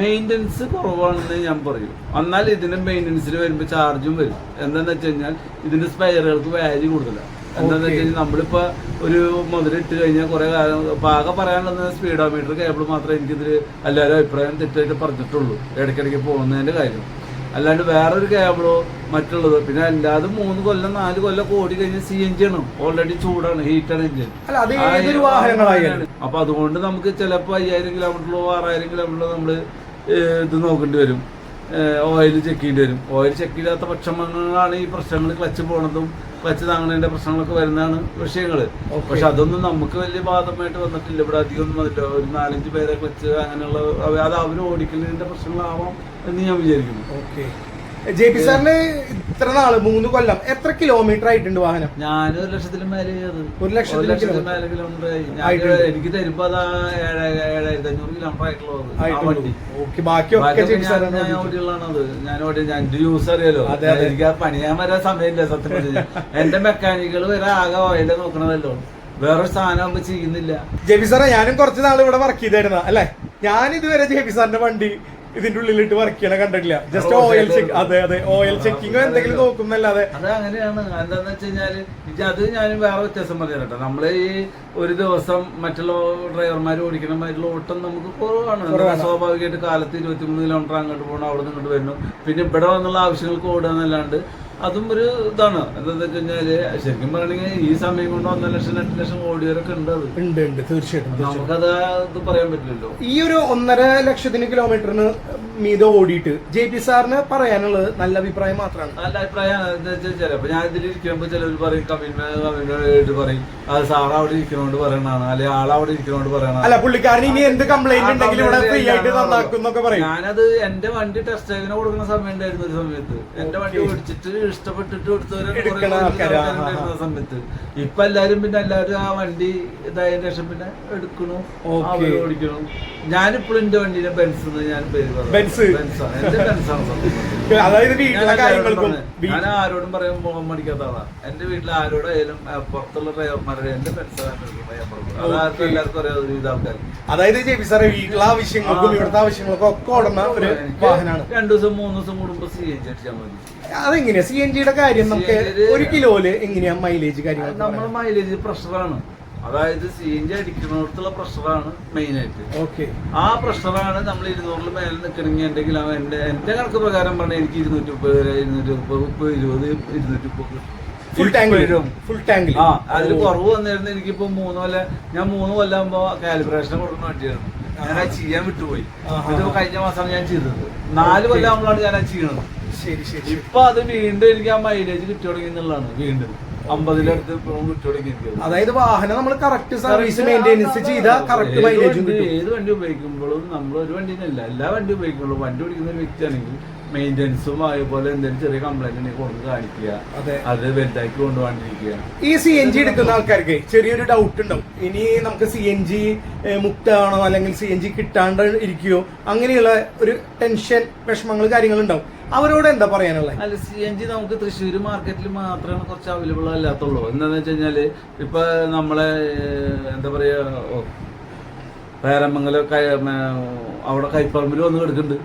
മെയിന്റെനൻസ് കുറവാണെന്ന് ഞാൻ പറയും. എന്നാൽ ഇതിന് മെയിന്റനൻസിൽ വരുമ്പോൾ ചാർജും വരും. എന്താണെന്ന് വെച്ച് കഴിഞ്ഞാൽ ഇതിന്റെ സ്പെയറുകൾക്ക് വാല്യൂ കൂടുതലാണ് എന്താന്ന് വെച്ച് കഴിഞ്ഞാൽ നമ്മളിപ്പോ ഒരു മുതലിട്ട് കഴിഞ്ഞാൽ കുറെ കാലം പാക പറയാനുള്ളത് സ്പീഡോമീറ്റർ കേബിൾ മാത്രമേ എനിക്കിതിൽ എല്ലാവരും അഭിപ്രായം തെറ്റായിട്ട് പറഞ്ഞിട്ടുള്ളൂ. ഇടയ്ക്കിടയ്ക്ക് പോകുന്നതിന്റെ കാര്യം. അല്ലാണ്ട് വേറൊരു കേബിളോ മറ്റുള്ളത് പിന്നെ അല്ലാതെ മൂന്ന് കൊല്ലം നാല് കൊല്ലം കോടി ഓടി കഴിഞ്ഞാൽ സി എൻ ജി ആണ് ഓൾറെഡി ചൂടാണ് ഹീറ്റാണ് എഞ്ചിൻ വാഹനങ്ങളായാലും. അപ്പൊ അതുകൊണ്ട് നമുക്ക് ചിലപ്പോൾ അയ്യായിരം കിലോമീറ്ററിലോ ആറായിരം കിലോമീറ്ററിലോ നമ്മൾ ഇത് നോക്കേണ്ടി വരും. ഓയിൽ ചെക്ക് ചെയ്യേണ്ടി വരും. ഓയിൽ ചെക്ക് ചെയ്യാത്ത പക്ഷമാണ് ഈ പ്രശ്നങ്ങൾ ക്ലച്ച് പോണതും ക്ലച്ച് താങ്ങണതിന്റെ പ്രശ്നങ്ങളൊക്കെ വരുന്നതാണ് വിഷയങ്ങൾ പക്ഷെ അതൊന്നും നമുക്ക് വലിയ ബാധമായിട്ട് വന്നിട്ടില്ല. ഇവിടെ അധികം ഒന്നും വന്നില്ല ഒരു നാലഞ്ച് പേരെ ക്ലച്ച് അങ്ങനെയുള്ള അത് അവർ ഓടിക്കുന്നതിന്റെ പ്രശ്നങ്ങളാവാം എന്ന് ഞാൻ വിചാരിക്കുന്നു. ഓക്കെ ജെ പി സാറിന് ഇത്ര നാൾ മൂന്ന് കൊല്ലം. എത്ര കിലോമീറ്റർ ആയിട്ടുണ്ട് വാഹനം? ഞാൻ ഒരു ലക്ഷത്തിന് മേലെ ചെയ്തത് ഒരു ലക്ഷത്തിന് ഒരു മേലെ കിലോമീറ്റർ ആയി. ഞാൻ ആയിട്ടുണ്ട്. എനിക്ക് തരുമ്പോ അതാ ഏഴാ- ഏഴായിരത്തി അഞ്ഞൂറ് കിലോമീറ്റർ ആയിട്ടുള്ളത് ആ ഓക്കെ ബാക്കിയൊക്കെ ബാക്കിയൊക്കെ ജെ പി ഞാൻ- സാറാണ് ഞാൻ. ഓടിയുള്ളതാണത്. ഞാൻ ഓടി ഞാൻ എന്റെ യൂസ് അറിയാലോ. അതെ, അതെ. എനിക്ക് ആ പണിയാൻ വരാൻ സമയമില്ല സത്യം പറഞ്ഞാൽ എന്റെ മെക്കാനിക്കൽ വരെ ആകെ ഓയിലെ നോക്കണതല്ലോ. വേറൊരു സാധനം ആകുമ്പോ ചെയ്യുന്നില്ല. ജെ പി സാറേ ഞാനും കുറച്ച് നാൾ ഇവിടെ വർക്ക് ചെയ്തായിരുന്നു അല്ലെ? ഞാൻ ഇതുവരെ ജെ പി സാറിന്റെ വണ്ടി ഇതിന്റെ ഉള്ളിലിട്ട് വർക്ക് ചെയ്യണ കണ്ടിട്ടില്ല. ജസ്റ്റ് ഓയിൽ ചെക്ക് അതെ അതെ ഓയിൽ ചെക്കിങ്ങോ എന്തെങ്കിലും നോക്കുന്നല്ലാതെ അത് അങ്ങനെയാണ് എന്താന്ന് വെച്ച് കഴിഞ്ഞാൽ അത് ഞാൻ വേറെ വ്യത്യാസം കേട്ടോ. നമ്മൾ ഈ ഒരു ദിവസം മറ്റുള്ള ഡ്രൈവർമാർ ഓടിക്കുന്ന മാതിരിയുള്ള ഓട്ടം നമുക്ക് കുറവാണ്. കുറവാണ്. സ്വാഭാവികമായിട്ട് കാലത്ത് ഇരുപത്തിമൂന്ന് കിലോമീറ്റർ അങ്ങോട്ട് പോകണം അവിടെ നിന്ന് ഇങ്ങോട്ട് വരുന്നു പിന്നെ ഇവിടെ വന്നുള്ള ആവശ്യങ്ങൾക്ക് ഓടുക എന്നല്ലാണ്ട് അതും ഒരു ഇതാണ്. എന്താന്ന് വെച്ച് കഴിഞ്ഞാൽ ശരിക്കും പറയണെങ്കിൽ ഈ സമയം കൊണ്ട് ഒന്നര ലക്ഷം രണ്ട് ലക്ഷം ഓടിയവരൊക്കെ ഉണ്ട് അത്. ഉണ്ട് ഉണ്ട്. തീർച്ചയായിട്ടും. നമുക്കത് ഇത് പറയാൻ പറ്റില്ലല്ലോ. ഈ ഒരു ഒന്നര ലക്ഷത്തിന് കിലോമീറ്ററിന് മീതെ ഓടിയിട്ട് ജെ പി സാറിന് പറയാനുള്ളത് നല്ല അഭിപ്രായം മാത്രമാണ്. നല്ല അഭിപ്രായം എന്താ വെച്ചാൽ ചിലപ്പോ ഞാൻ ഇതിൽ ഇരിക്കുമ്പോ ചിലർ പറയും കമ്മിറ്റ്മെന്റ് കമ്മിറ്റ്മെന്റ് പറയും അത് സാർ അവിടെ ഇരിക്കണോണ്ട് പറയണതാണ് അല്ലെങ്കിൽ ആൾ അവിടെ ഇരിക്കണോണ്ട് പറയണതാണ്. അല്ല പുള്ളിക്കാരൻ ഇനി എന്ത് കംപ്ലൈന്റ് ഉണ്ടെങ്കിലും ഇവിടെ ഫ്രീ ആയിട്ട് നന്നാക്കുന്നൊക്കെ പറയും. ഞാനത് എന്റെ വണ്ടി ടെസ്റ്റ് ഡ്രൈവിന് കൊടുക്കുന്ന സമയം ഉണ്ടായിരുന്നു ഒരു സമയത്ത്. എന്റെ വണ്ടി ഓടിച്ചിട്ട് ഇഷ്ടപ്പെട്ടിട്ട് ആ, സമയത്ത്. ഇപ്പൊ എല്ലാരും പിന്നെ എല്ലാവരും ആ വണ്ടി ഇതായതിനു ശേഷം പിന്നെ എടുക്കണു. ഓടിക്കണു. ഞാനിപ്പോഴും എന്റെ വണ്ടിനെ ബെൻസ് ഞാൻ പേര് പറഞ്ഞു ബെൻസ്. അതായത് വീട്ടിലെ കാര്യങ്ങൾക്കും ഞാൻ ആരോടും പറയാൻ പോകാൻ മടിക്കാത്ത എന്റെ വീട്ടിൽ ആരോടായാലും പുറത്തുള്ള ഡ്രൈവർമാരുടെ എന്റെ എല്ലാവർക്കും അറിയാം ഒരു ഇത് ആൾക്കാർ അതായത് സാറേ വീട്ടിലെ ആവശ്യങ്ങൾക്കും ഇവിടുത്തെ ആവശ്യങ്ങൾക്കും ഒക്കെ ഓടുന്ന ഒരു വാഹനമാണ്. രണ്ടു ദിവസം മൂന്ന് ദിവസം കൂടുമ്പോ സി എൻ ജി അടിച്ചാൽ മതി. അതെങ്ങനെയാ? സി എൻ ജിയുടെ കാര്യം നമുക്ക് ഒരു കിലോയിൽ എങ്ങനെയാ മൈലേജ് കാര്യങ്ങൾ നമ്മുടെ മൈലേജ് പ്രഷറാണ് അതായത് സി എൻ ജി അടിക്കുന്നിടത്തുള്ള പ്രഷറാണ് മെയിൻ ആയിട്ട്. ഓക്കെ. ആ പ്രഷറാണ് നമ്മൾ ഇരുന്നൂറിൽ മേലെ നിൽക്കണമെങ്കിൽ എന്തെങ്കിൽ അവൻ എന്റെ എന്റെ കണക്ക് പ്രകാരം പറഞ്ഞാൽ എനിക്ക് ഇരുന്നൂറ്റി മുപ്പത് വരെ ഇരുന്നൂറ്റി മുപ്പത് മുപ്പത് ഇരുപത് ഇരുന്നൂറ്റി മുപ്പത് ഫുൾ ടാങ്ക്. ഫുൾ ടാങ്ക് ആ അതിൽ കുറവ് വന്നിരുന്നു. എനിക്കിപ്പോ മൂന്ന് കൊല്ലം ഞാൻ മൂന്ന് കൊല്ലാകുമ്പോ കാലിബ്രേഷൻ കൊടുക്കുന്ന വണ്ടിയായിരുന്നു ഞാൻ അത് ചെയ്യാൻ വിട്ടുപോയി. ആഹാ. ഇത് കഴിഞ്ഞ മാസമാണ് ഞാൻ ചെയ്തത്. നാല് കൊല്ലം ആകുമ്പോഴാണ് ഞാൻ അത് ചെയ്യണത്. ശരി ശരി ഇപ്പൊ അത് വീണ്ടും എനിക്ക് ആ മൈലേജ് കിട്ടി തുടങ്ങി എന്നുള്ളതാണ് വീണ്ടും. അമ്പതിലടുത്ത് അതായത് വാഹനം നമ്മൾ കറക്റ്റ് സർവീസ് മെയിന്റെനൻസ് ചെയ്ത കറക്റ്റ് മൈലേജ് കിട്ടും. ഏത് വണ്ടി ഉപയോഗിക്കുമ്പോഴും നമ്മൾ ഒരു വണ്ടി വണ്ടിനല്ല എല്ലാ വണ്ടി ഉപയോഗിക്കുമ്പോഴും വണ്ടി ഓടിക്കുന്ന ഒരു വ്യക്തിയാണെങ്കിൽ മെയിന്റെനൻസും അതേപോലെ എന്തെങ്കിലും ചെറിയ കംപ്ലൈന്റ് ഉണ്ടെങ്കിൽ കൊണ്ട് കാണിക്കുക. അതെ. അത് വലുതാക്കി കൊണ്ടുപോകാണ്ടിരിക്കുക. ഈ സി എൻ ജി എടുക്കുന്ന ആൾക്കാർക്ക് ചെറിയൊരു ഡൗട്ട് ഉണ്ടാവും. ഇനി നമുക്ക് സി എൻ ജി മുക്തമാണോ അല്ലെങ്കിൽ സി എൻ ജി കിട്ടാണ്ട് ഇരിക്കുകയോ അങ്ങനെയുള്ള ഒരു ടെൻഷൻ വിഷമങ്ങൾ കാര്യങ്ങൾ ഉണ്ടാവും അവരോട് എന്താ പറയാനുള്ളത് അല്ല സി എൻ ജി നമുക്ക് തൃശ്ശൂർ മാർക്കറ്റിൽ മാത്രമാണ് കുറച്ച് അവൈലബിൾ അല്ലാത്തുള്ളൂ. എന്താന്ന് വെച്ച് കഴിഞ്ഞാൽ ഇപ്പൊ നമ്മളെ എന്താ പറയാ പേരമംഗലം അവിടെ കൈപ്പറമ്പിൽ വന്ന് കിടക്കുന്നുണ്ട്.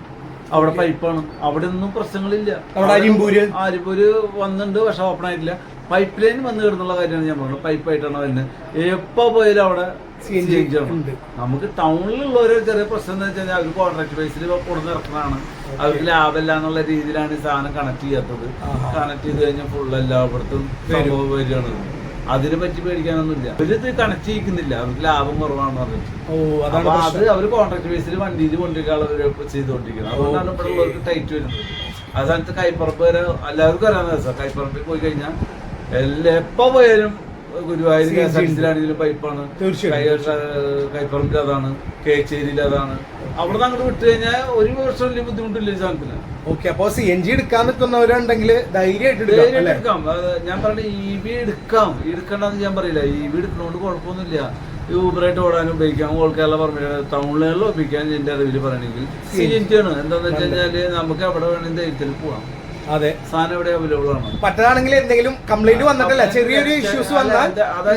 അവിടെ പൈപ്പാണ് അവിടെ ഒന്നും പ്രശ്നങ്ങളില്ല. അരിമ്പൂര്? അരിമ്പൂര് വന്നിട്ടുണ്ട് പക്ഷെ ഓപ്പൺ ആയിട്ടില്ല. പൈപ്പ് ലൈൻ വന്ന് കിടന്നുള്ള കാര്യമാണ് ഞാൻ പറഞ്ഞത്. പൈപ്പ് ആയിട്ടാണ് വരുന്നത് എപ്പോ പോയാലും അവിടെ. ഉണ്ട്. നമുക്ക് ടൗണിലുള്ള ഒരു ചെറിയ പ്രശ്നം എന്ന് വെച്ച് കഴിഞ്ഞാൽ അവർ കോൺട്രാക്ട് ബേസിൽ കൊടുന്ന് ഇറക്കുന്നതാണ്. അവർക്ക് ലാഭമില്ല എന്നുള്ള രീതിയിലാണ് ഈ സാധനം കണക്ട് ചെയ്യാത്തത്. കണക്ട് ചെയ്ത് കഴിഞ്ഞാൽ ഫുൾ എല്ലായിടത്തും സംഭവം വരികയാണ്. അതിനെ പറ്റി പേടിക്കാനൊന്നുമില്ല അവരിത് കണക്ട് ചെയ്യിക്കുന്നില്ല. അവർക്ക് ലാഭം കുറവാണെന്ന് പറഞ്ഞിട്ട്. അപ്പൊ അത് അവർ കോൺട്രാക്ട് ബേസിൽ വണ്ടിയിൽ കൊണ്ടിരിക്കാനുള്ള ചെയ്തുകൊണ്ടിരിക്കുന്നത് അതുകൊണ്ടാണ് ഇവിടെ ഉള്ളവർക്ക് ടൈറ്റ് വരുന്നത്. ആ സ്ഥലത്ത് കൈപ്പറമ്പ് വരെ എല്ലാവർക്കും അറിയാവുന്ന ദിവസം കൈപ്പറമ്പിൽ പോയി കഴിഞ്ഞാൽ എല്ലാ എപ്പോ പോയാലും Guruvayur CNG K S R T സിയിലാണെങ്കിലും പൈപ്പാണ് കൈപ്പറമ്പിൽ അതാണ് കേച്ചേരിയിൽ അതാണ്. അവിടെ നിന്ന് അങ്ങോട്ട് വിട്ട് കഴിഞ്ഞാൽ ഒരു വർഷം വലിയ ബുദ്ധിമുട്ടില്ല ഈ സാധനത്തിന്. ഓക്കെ അപ്പൊ സി എൻ ജി എടുക്കാൻ നിൽക്കുന്നവരുണ്ടെങ്കിൽ ധൈര്യമായിട്ട് എടുക്കാം ഞാൻ പറഞ്ഞ ഇ വി എടുക്കാം. എടുക്കണ്ടെന്ന് ഞാൻ പറയില്ല. ഇ വി എടുക്കുന്നതുകൊണ്ട് കുഴപ്പമൊന്നുമില്ല. ഈ ഊബറായിട്ട് ഓടാൻ ഉപയോഗിക്കാം. ഓൾ കേരള പറഞ്ഞ ടൗണുകളിൽ ഉപയോഗിക്കാൻ എന്റെ അറിവിൽ പറയണമെങ്കിൽ സി എൻ ജി ആണ്. എന്താണെന്ന് വെച്ച് കഴിഞ്ഞാൽ നമുക്ക് എവിടെ വേണമെങ്കിൽ ധൈര്യത്തിൽ പോവാം. അതെ. സാധനം അവൈലബിൾ ആണ്. മറ്റേതാണെങ്കിൽ എന്തെങ്കിലും കംപ്ലൈന്റ് വന്നിട്ടല്ല? ചെറിയൊരു ഇഷ്യൂസ് വന്നാൽ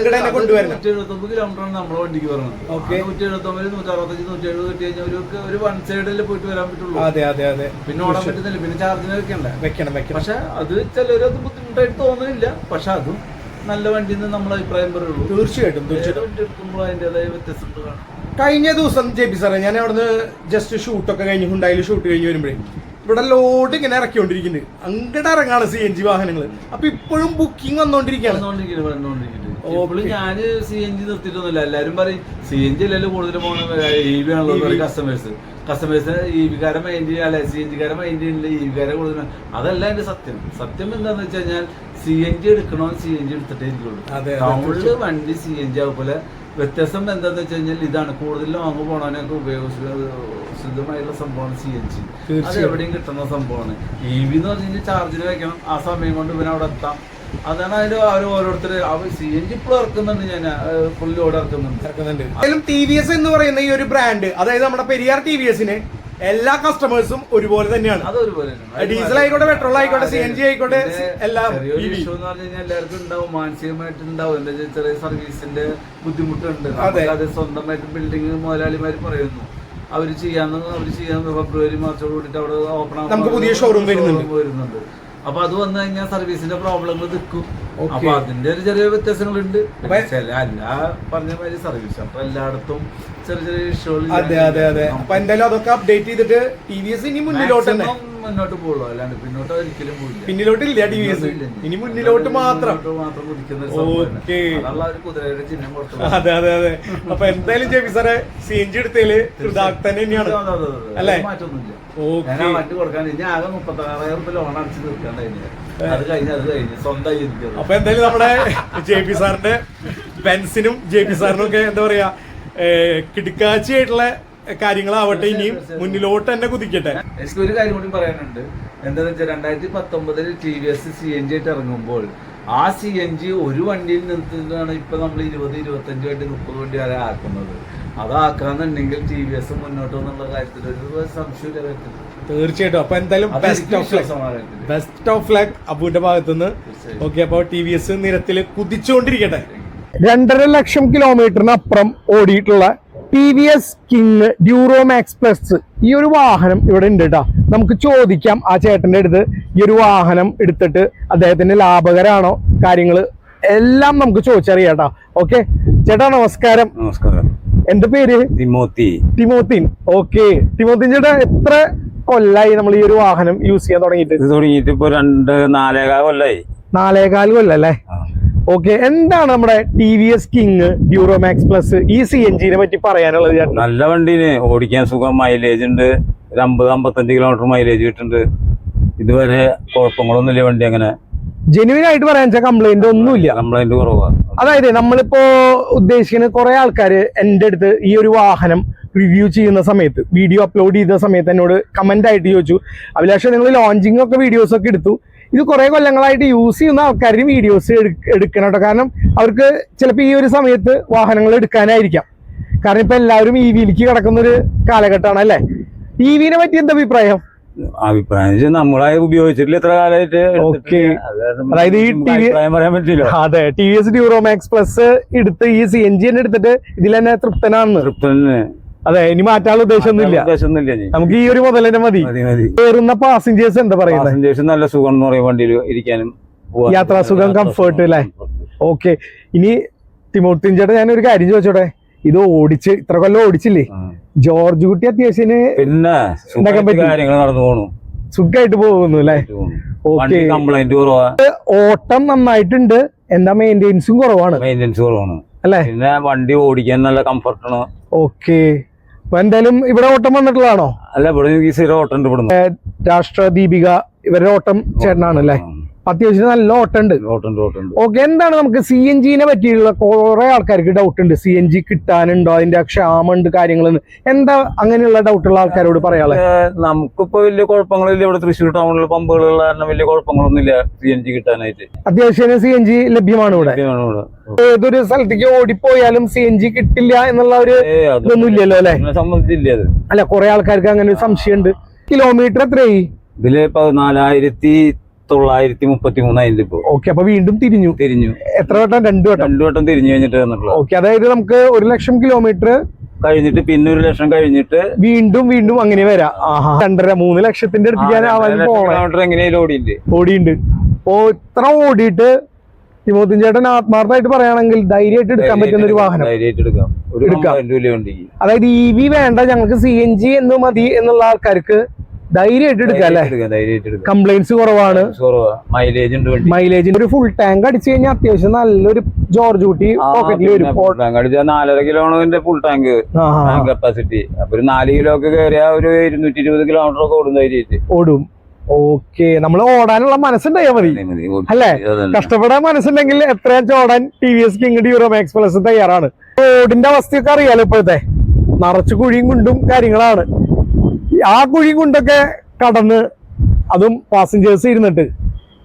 ഇവിടെ കൊണ്ടുവരണം. നൂറ്റി എഴുപത്തൊമ്പത് കിലോമീറ്റർ ആണ് നമ്മുടെ വണ്ടിക്ക് പറയുന്നത് Okay. നൂറ്റി എഴുപത്തൊമ്പത് നൂറ്റി അറുപത്തഞ്ച് നൂറ്റി എഴുപത് കിട്ടി കഴിഞ്ഞാൽ ഒരു ഒരു വൺ സൈഡിൽ പോയിട്ട് വരാൻ പറ്റുള്ളൂ. അതെ അതെ അതെ. പിന്നെ ഓടാൻ പറ്റുന്നില്ല. പിന്നെ ചാർജിന് വെക്കണ്ടേ? വെക്കണം വെക്കണം. പക്ഷെ അത് ചിലരത് ബുദ്ധിമുട്ടായിട്ട് തോന്നുന്നില്ല. പക്ഷെ അതും നല്ല വണ്ടിന്ന് നമ്മൾ അഭിപ്രായം പറയുള്ളൂ. തീർച്ചയായിട്ടും തീർച്ചയായിട്ടും. അതിന്റെതായ വ്യത്യസ്തത കഴിഞ്ഞ ദിവസം ജെ പി സാറേ ഞാൻ അവിടുന്ന് ജസ്റ്റ് ഷൂട്ടൊക്കെ കഴിഞ്ഞ് ഹുണ്ടായിൽ ഷൂട്ട് കഴിഞ്ഞ് വരുമ്പോഴേ ഇവിടെ ലോഡ് ഇങ്ങനെ ഇറക്കിക്കൊണ്ടിരിക്കുന്നുണ്ട്. അങ്ങോട്ട് ഇറങ്ങാണ് സി എൻ ജി വാഹനങ്ങൾ അപ്പൊ ഇപ്പോഴും ബുക്കിംഗ് വന്നോണ്ടിരിക്കുകയാണ്. ഇപ്പോഴും ഞാൻ സി എൻ ജി നിർത്തിയിട്ടൊന്നുമില്ല. എല്ലാവരും പറയും സി എൻ ജി അല്ലല്ലോ കൂടുതൽ പോകുന്ന ഇ വി ആണല്ലോ കസ്റ്റമേഴ്സ് കസ്റ്റമേഴ്സിന് ഇ വികാരം മൈൻഡ് അല്ലെ? സി എൻ ജിക്കാരെ മൈൻഡ് ചെയ്യുന്നില്ല ഇ വിക്കാരെ കൂടുതൽ അതല്ല എന്റെ സത്യം. സത്യം എന്താന്ന് വെച്ച് കഴിഞ്ഞാൽ സി എൻ ജി എടുക്കണോ സി എൻ ജി എടുത്തിട്ടേ ഇരിക്കുള്ളൂ. ടൗണിൽ വണ്ടി സി എൻ ജി അതുപോലെ വ്യത്യാസം എന്താന്ന് വെച്ച് കഴിഞ്ഞാൽ ഇതാണ്. കൂടുതലും അങ്ങ് പോണവനൊക്കെ ഉപയോഗശുദ്ധമായിട്ടുള്ള സംഭവമാണ് സി എൻ ജി അത് എവിടെയും കിട്ടുന്ന സംഭവമാണ്. ഇ വി എന്ന് പറഞ്ഞു കഴിഞ്ഞാൽ ചാർജിന് വെക്കണം. ആ സമയം കൊണ്ട് ഇവൻ അവിടെ എത്താം. അതാണ് അതിൽ അവർ ഓരോരുത്തർ സി എൻ ജി ഇപ്പോൾ ഇറക്കുന്നുണ്ട് ഞാൻ. ഫുൾ ലോഡ് ഇറക്കുന്നുണ്ട്. ടി വി എസ് എന്ന് പറയുന്ന ഈ ഒരു ബ്രാൻഡ് അതായത് നമ്മുടെ പെരിയാർ ടി വി എസിന് എല്ലാ കസ്റ്റമേഴ്സും ഒരുപോലെ തന്നെയാണ് ഡീസൽ ആയിക്കോട്ടെ, പെട്രോൾ ആയിക്കോട്ടെ, ആയിക്കോട്ടെ, എല്ലാം EV. ഇഷ്യൂ എന്ന് പറഞ്ഞു കഴിഞ്ഞാൽ എല്ലാവർക്കും ഉണ്ടാവും മാനസികമായിട്ട് ഉണ്ടാവും എന്താ വെച്ചാൽ ചെറിയ സർവീസിന്റെ ബുദ്ധിമുട്ടുണ്ട് അതെ. സ്വന്തമായിട്ട് ബിൽഡിംഗ് മുതലാളിമാർ പറയുന്നു അവർ ചെയ്യാന്ന് അവർ ചെയ്യാന്ന് ഫെബ്രുവരി മാർച്ചോട് കൂടിയിട്ട് അവിടെ ഓപ്പൺ നമുക്ക് പുതിയ ഷോറൂം വരുന്നുണ്ട്. അപ്പൊ അത് വന്നു കഴിഞ്ഞാൽ സർവീസിന്റെ പ്രോബ്ലങ്ങൾ നിൽക്കും. അപ്പൊ അതിന്റെ ഒരു ചെറിയ വ്യത്യാസങ്ങളുണ്ട്. ചില അല്ല പറഞ്ഞ മാതിരി സർവീസ് അപ്പൊ എല്ലായിടത്തും ചെറിയ ചെറിയ ഇഷ്യൂകൾ അതെ അതെ അതെ. അപ്പൊ എന്തായാലും അതൊക്കെ അപ്ഡേറ്റ് ചെയ്തിട്ട് ടി വി എസ് ഇനി മുന്നിലോട്ട് തന്നെ. മുന്നോട്ട് പോകുള്ളൂ അല്ലാണ്ട് പിന്നോട്ട് ഒരിക്കലും പോയില്ല പിന്നിലോട്ട് ഇല്ല ടി വി എസ് ഇനി. മുന്നിലോട്ട് മാത്രം. മാത്രം കുതിക്കുന്ന ഒരു കുതിരയുടെ ചിഹ്നം കൊടുത്തു അതെ അതെ അതെ. അപ്പൊ എന്തായാലും ജെ പി സാറെ സി എൻ ജി എടുത്തതിൽ തന്നെയാണ് അല്ലേ? മാറ്റൊന്നുമില്ല ഓക്കേ. ഞാൻ മാറ്റി വണ്ടി കൊടുക്കാൻ ഇനി ആകെ മുപ്പത്തി ആറായിരം ലോൺ അടിച്ച് തീർക്കാൻ അത് അപ്പൊ എന്തായാലും നമ്മുടെ ജെ പി സാറിന്റെ ബെൻസിനും ജെ പി സാറിനും ഒക്കെ എന്താ പറയാ കിടക്കാച്ചിയായിട്ടുള്ള കാര്യങ്ങളാവട്ടെ ഇനിയും മുന്നിലോട്ട് തന്നെ കുതിക്കട്ടെ. എനിക്ക് ഒരു കാര്യം കൂടി പറയാനുണ്ട്. എന്താണെന്ന് വെച്ചാൽ രണ്ടായിരത്തി പത്തൊമ്പതിൽ T V S C N G ആയിട്ട് ഇറങ്ങുമ്പോൾ ആ സി എൻ ജി ഒരു വണ്ടിയിൽ നിർത്തുന്നതാണ് ഇപ്പൊ നമ്മൾ ഇരുപത് ഇരുപത്തഞ്ച് വണ്ടി മുപ്പത് വണ്ടി വരെ ആക്കുന്നത്. അതാക്കാന്നുണ്ടെങ്കിൽ ടി വി എസ് മുന്നോട്ട് എന്നുള്ള കാര്യത്തിൽ ഒരു സംശയമില്ല കാര്യത്തിൽ. തീർച്ചയായിട്ടും. അപ്പൊ എന്തായാലും best of luck best of luck അബുവിന്റെ ഭാഗത്തുനിന്ന്. നിന്ന് ഓക്കെ അപ്പൊ ടി വി എസ് നിരത്തിൽ കുതിച്ചുകൊണ്ടിരിക്കട്ടെ. രണ്ടര ലക്ഷം കിലോമീറ്ററിനപ്പുറം ഓടിയിട്ടുള്ള T V S King Duromax plus ഈ ഒരു വാഹനം ഇവിടെ ഉണ്ട് കേട്ടോ നമുക്ക് ചോദിക്കാം ആ ചേട്ടന്റെ അടുത്ത്. ഈ ഒരു വാഹനം എടുത്തിട്ട് അദ്ദേഹത്തിന് ലാഭകരാണോ? കാര്യങ്ങൾ എല്ലാം നമുക്ക് ചോദിച്ചറിയാം കേട്ടോ ഓക്കെ ചേട്ടാ നമസ്കാരം. നമസ്കാരം. എന്റെ പേര്? തിമോത്തി ടിമോത്തിൻ ഓക്കെ ടിമോത്തിൻ ചേട്ടാ എത്ര കൊല്ലായി നമ്മൾ ഈ ഒരു വാഹനം യൂസ് ചെയ്യാൻ തുടങ്ങിയിട്ട്? ഇത് തുടങ്ങിയിട്ട് ഇപ്പൊ രണ്ട് നാലേകാൽ കൊല്ലായി. നാലേകാൽ കൊല്ലല്ലേ. ഓക്കെ എന്താണ് നമ്മുടെ T V S King Duromax plus ഈ സി എൻ ജിനെ പറ്റി പറയാനുള്ളത് ചേട്ടൻ നല്ല വണ്ടീന് ഓടിക്കാൻ സുഖം. മൈലേജ് ഉണ്ട്. ഒരു അമ്പത് അമ്പത്തഞ്ച് കിലോമീറ്റർ മൈലേജ് കിട്ടുന്നുണ്ട്. ഇതുവരെ കുഴപ്പങ്ങളൊന്നുമില്ല വണ്ടി അങ്ങനെ. ജെനുവിൻ ആയിട്ട് പറയാൻ വെച്ചാൽ കംപ്ലൈന്റ് ഒന്നുമില്ല. കംപ്ലൈന്റ് കുറവാ. അതായത് നമ്മളിപ്പോ ഉദ്ദേശിക്കുന്ന കുറെ ആൾക്കാര് എന്റെ അടുത്ത് ഈ ഒരു വാഹനം റിവ്യൂ ചെയ്യുന്ന സമയത്ത് വീഡിയോ അപ്ലോഡ് ചെയ്ത സമയത്ത് എന്നോട് കമന്റ് ആയിട്ട് ചോദിച്ചു. അഭിലാഷ് നിങ്ങൾ ലോഞ്ചിങ് ഒക്കെ വീഡിയോസ് ഒക്കെ എടുത്തു. ഇത് കുറെ കൊല്ലങ്ങളായിട്ട് യൂസ് ചെയ്യുന്ന ആൾക്കാർ വീഡിയോസ് എടുക്കണം കേട്ടോ. കാരണം അവർക്ക് ചിലപ്പോൾ ഈ ഒരു സമയത്ത് വാഹനങ്ങൾ എടുക്കാനായിരിക്കാം. കാരണം ഇപ്പൊ എല്ലാവരും ഇ വിയിലേക്ക് കിടക്കുന്ന ഒരു കാലഘട്ടമാണ് അല്ലേ? ഇ വിനെ പറ്റി എന്താ അഭിപ്രായം? അഭിപ്രായം. വെച്ചാൽ നമ്മളായി ഉപയോഗിച്ചിട്ടില്ല എത്ര കാലമായിട്ട് ഓക്കേ. അതായത് ഈ ടി വി പറയാൻ പറ്റില്ല. അതെ T V S Duromax plus എടുത്ത് ഈ സി എൻ ജി തന്നെ എടുത്തിട്ട് ഇതിൽ തന്നെ തൃപ്തനാണെന്ന്. തൃപ്തന്. അതെ ഇനി മാറ്റാനുള്ള ഉദ്ദേശമൊന്നുമില്ല. നമുക്ക് ഈ ഒരു മുതൽ തന്നെ മതി കയറുന്ന പാസഞ്ചേഴ്സ് എന്താ പറയുക പാസഞ്ചേഴ്സ് നല്ല സുഖം എന്ന് പറയും വണ്ടിയിൽ ഇരിക്കാനും. യാത്രാസുഖം, കംഫേർട്ട് അല്ലേ? ഓക്കെ ഇനി തിമോത്തിൻ ചേട്ടാ ഞാൻ ഒരു കാര്യം ചോദിച്ചോട്ടെ? ഇത് ഓടിച്ച് ഇത്ര കൊല്ലം ഓടിച്ചില്ലേ. ജോർജ് കുട്ടി അത്യാവശ്യത്തിന് പിന്നെ. കാര്യങ്ങൾ നടന്നു പോണു. സുഖമായിട്ട് പോകുന്നു അല്ലേ? ഓക്കെ. കംപ്ലൈന്റ് കുറവാ. ഓട്ടം നന്നായിട്ടുണ്ട്. എന്താ മെയിന്റെനൻസും കുറവാണ്. മെയിന്റെനൻസ് കുറവാണ്. അല്ലേ? പിന്നെ വണ്ടി ഓടിക്കാൻ നല്ല കംഫർട്ടാണ് ഓക്കെ. അപ്പൊ എന്തായാലും ഇവിടെ ഓട്ടം വന്നിട്ടുള്ളതാണോ? അല്ല ഇവിടെ സ്ഥിരം ഓട്ടം ഉണ്ട് ഇവിടുന്ന്. രാഷ്ട്ര ദീപിക ഇവരുടെ ഓട്ടം ചേട്ടനാണ് അല്ലേ? അത്യാവശ്യം നല്ല ഓട്ടുണ്ട് ഓക്കെ എന്താണ് നമുക്ക് സി എൻ ജിനെ പറ്റിയുള്ള കുറെ ആൾക്കാർക്ക് ഡൗട്ട് ഉണ്ട്. സി എൻ ജി കിട്ടാനുണ്ടോ? അതിന്റെ ക്ഷാമുണ്ട് കാര്യങ്ങളെന്ന് എന്താ അങ്ങനെയുള്ള ഡൗട്ടുള്ള ആൾക്കാരോട് പറയാനുള്ളത് നമുക്കിപ്പോ വലിയ കുഴപ്പങ്ങളില്ല ഇവിടെ തൃശ്ശൂർ ടൗണിൽ പമ്പുകളുള്ള കാരണം വലിയ കുഴപ്പങ്ങളൊന്നും ഇല്ല സി എൻ ജി കിട്ടാനായിട്ട്. അത്യാവശ്യം സി എൻ ജി ലഭ്യമാണ് ഇവിടെ. ഏതൊരു സ്ഥലത്തേക്ക് ഓടിപ്പോയാലും സി എൻ ജി കിട്ടില്ല എന്നുള്ള ഒരു ഇതൊന്നും ഇല്ലല്ലോ അല്ലെ? സംബന്ധിച്ചില്ല അല്ല കുറെ ആൾക്കാർക്ക് അങ്ങനെ ഒരു സംശയം ഉണ്ട് കിലോമീറ്റർ എത്രയായി? ഇതിൽ പതിനാലായിരത്തി തൊള്ളായിരത്തി മുപ്പത്തി മൂന്നായിരം ഇപ്പൊ ഓക്കെ അപ്പൊ വീണ്ടും തിരിഞ്ഞു. തിരിഞ്ഞു. എത്ര വട്ടം രണ്ടു വട്ടം? രണ്ടു വട്ടം തിരിഞ്ഞു കഴിഞ്ഞിട്ട് വന്നിട്ടുള്ളൂ. ഓക്കെ അതായത് നമുക്ക് ഒരു ലക്ഷം കിലോമീറ്റർ കഴിഞ്ഞിട്ട് പിന്നെ ഒരു ലക്ഷം കഴിഞ്ഞിട്ട് വീണ്ടും വീണ്ടും അങ്ങനെ വരാം. രണ്ടര മൂന്ന് ലക്ഷത്തിന്റെ അടുത്ത് എങ്ങനെയാലും ഓടിയില്ലേ? ഓടിയുണ്ട്. ഓ ഇത്ര ഓടിയിട്ട് തിമോത്തിൻ ചേട്ടൻ ആത്മാർത്ഥമായിട്ട് പറയുകയാണെങ്കിൽ ധൈര്യമായിട്ട് എടുക്കാൻ പറ്റുന്ന ഒരു വാഹനം. എടുക്കാം. അതായത് ഇ വി വേണ്ട ഞങ്ങൾക്ക് സി എൻ ജി എന്ന് മതി എന്നുള്ള ആൾക്കാർക്ക് ധൈര്യമായിട്ട് എടുക്കാം അല്ലെ? കംപ്ലൈന്റ്സ് കുറവാണ്. കുറവാ. മൈലേജ് ഉണ്ട് മൈലേജിന്റെ ഒരു ഫുൾ ടാങ്ക് അടിച്ചു കഴിഞ്ഞാൽ അത്യാവശ്യം നല്ലൊരു ജോർജ് കുട്ടി പോക്കറ്റിൽ വരും. ടാങ്ക് അടിച്ചാൽ നാലര കിലോണിന്റെ ഫുൾ ടാങ്ക്. കപ്പാസിറ്റി അപ്പൊ ഒരു നാല് കിലോ ഒക്കെ കയറിയാ ഒരു ഇരുന്നൂറ്റി ഇരുപത് കിലോമീറ്റർ ഒക്കെ ഓടും ധൈര്യമായിട്ട് ഓടും. ഓക്കെ നമ്മൾ ഓടാനുള്ള മനസ്സുണ്ടായാൽ മതി. അല്ലെ? കഷ്ടപ്പെടാൻ മനസ്സുണ്ടെങ്കിൽ എത്രയാ ഓടാൻ T V S King Duromax plus തയ്യാറാണ് റോഡിന്റെ അവസ്ഥയൊക്കെ അറിയാലോ ഇപ്പോഴത്തെ? നിറച്ച് കുഴിയും കുണ്ടും കാര്യങ്ങളാണ്. ആ കുഴി കൊണ്ടൊക്കെ കടന്ന് അതും പാസഞ്ചേഴ്സ് ഇരുന്നിട്ട്.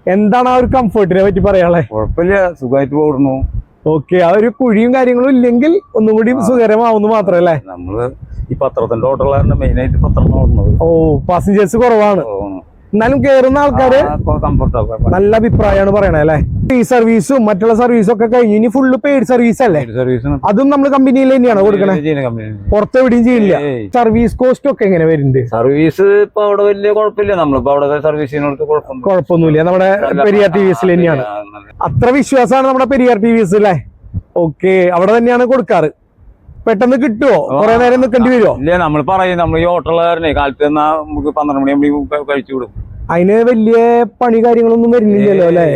എന്താണ് ആ ഒരു കംഫർട്ടിനെ പറ്റി പറയാളെ കുഴപ്പമില്ല. സുഖമായിട്ട് ഓടുന്നു ഓക്കെ ആ ഒരു കുഴിയും കാര്യങ്ങളും ഇല്ലെങ്കിൽ ഒന്നും കൂടി സുഖകരമാവുന്നു മാത്രല്ലേ നമ്മൾ ഈ പത്രത്തിന്റെ ഓട്ടുള്ള മെയിൻ ആയിട്ട് പത്രം ഓടുന്നത് ഓ പാസഞ്ചേഴ്സ് കുറവാണ്. എന്നാലും കേറുന്ന ആൾക്കാര് നല്ല അഭിപ്രായമാണ് പറയണേ അല്ലെ? ഈ സർവീസും മറ്റുള്ള സർവീസും ഒക്കെ കഴിഞ്ഞ് ഇനി ഫുള്ള് പെയ്ഡ് സർവീസ് അല്ലേ? അതും നമ്മൾ കമ്പനിയിൽ തന്നെയാണ് കൊടുക്കണേ? പുറത്ത് എവിടെയും ചെയ്യില്ല. സർവീസ് കോസ്റ്റ് ഒക്കെ എങ്ങനെ വരുന്നുണ്ട്? സർവീസ് ഇപ്പൊ അവിടെ വലിയ കുഴപ്പമില്ല. നമ്മളിപ്പോ അവിടെ സർവീസിനോട് കുഴപ്പമൊന്നും കുഴപ്പമൊന്നുമില്ല. നമ്മുടെ പെരിയാർ ടി വി എസിൽ തന്നെയാണ്. അത്ര വിശ്വാസമാണ് നമ്മുടെ പെരിയാർ ടി വി എസ് അല്ലേ? ഓക്കെ അവിടെ തന്നെയാണ് കൊടുക്കാറ്. പെട്ടെന്ന് കിട്ടുമോ കുറെ നേരം നിൽക്കേണ്ടി വരുമോ ഇല്ല നമ്മൾ പറയും നമ്മൾ ഈ ഹോട്ടലുകാരനെ കാലത്ത് നിന്നാ നമുക്ക് പന്ത്രണ്ട് മണിയാകുമ്പോൾ കഴിച്ചു വിടും. അതിന് വലിയ പണി കാര്യങ്ങളൊന്നും വരുന്നില്ലല്ലോ അല്ലെ?